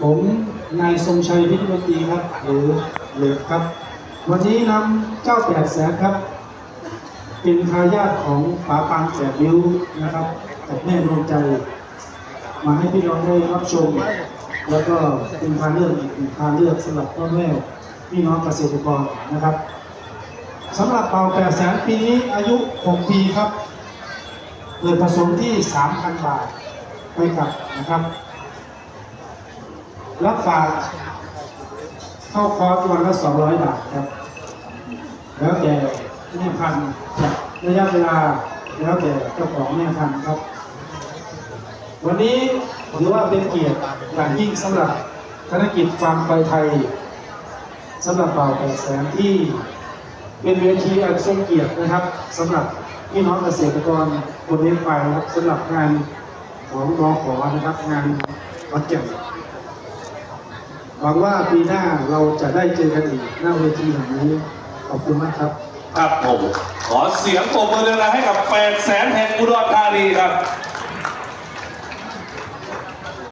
ผมนายทรงชัยพิทยตรีครับ หรือเหลือครับ วันนี้นำเจ้าแปดแสนครับ เป็นทายาทของป๋าปางแปดริ้วนะครับกับแม่ดวงใจ มาให้พี่น้องได้รับชม แล้วก็เป็นทางเลือกอีกหนึ่งทางเลือกสำหรับพ่อแม่พี่น้องเกษตรกรนะครับสำหรับเป่าแปดแสนปีนี้อายุ 6 ปีครับเปิดผสมที่ 3,000 บาทไปกับนะครับ รับฝากเข้าคอร์สวันละ200บาทครับ แล้วแต่แม่พันธุ์จะระยะเวลาแล้วแต่เจ้าของแม่พันธุ์ครับ วันนี้ถือว่าเป็นเกียรติอย่างยิ่งสำหรับธนกิจฟาร์มไปไทยสำหรับเป่าแปดแสนที่เป็นเวทีอันทรงเกียรตินะครับสำหรับพี่น้องเกษตรกรคนเลี้ยงควายนะครับสำหรับงานของรองขอนะครับงานวัดเก็บ หวังว่าปีหน้าเราจะได้เจอกันอีกหน้าเวทีแห่งนี้ ขอบคุณมากครับ ครับผมขอเสียงปรบมือเลยนะให้กับแปดแสนแห่งอุดร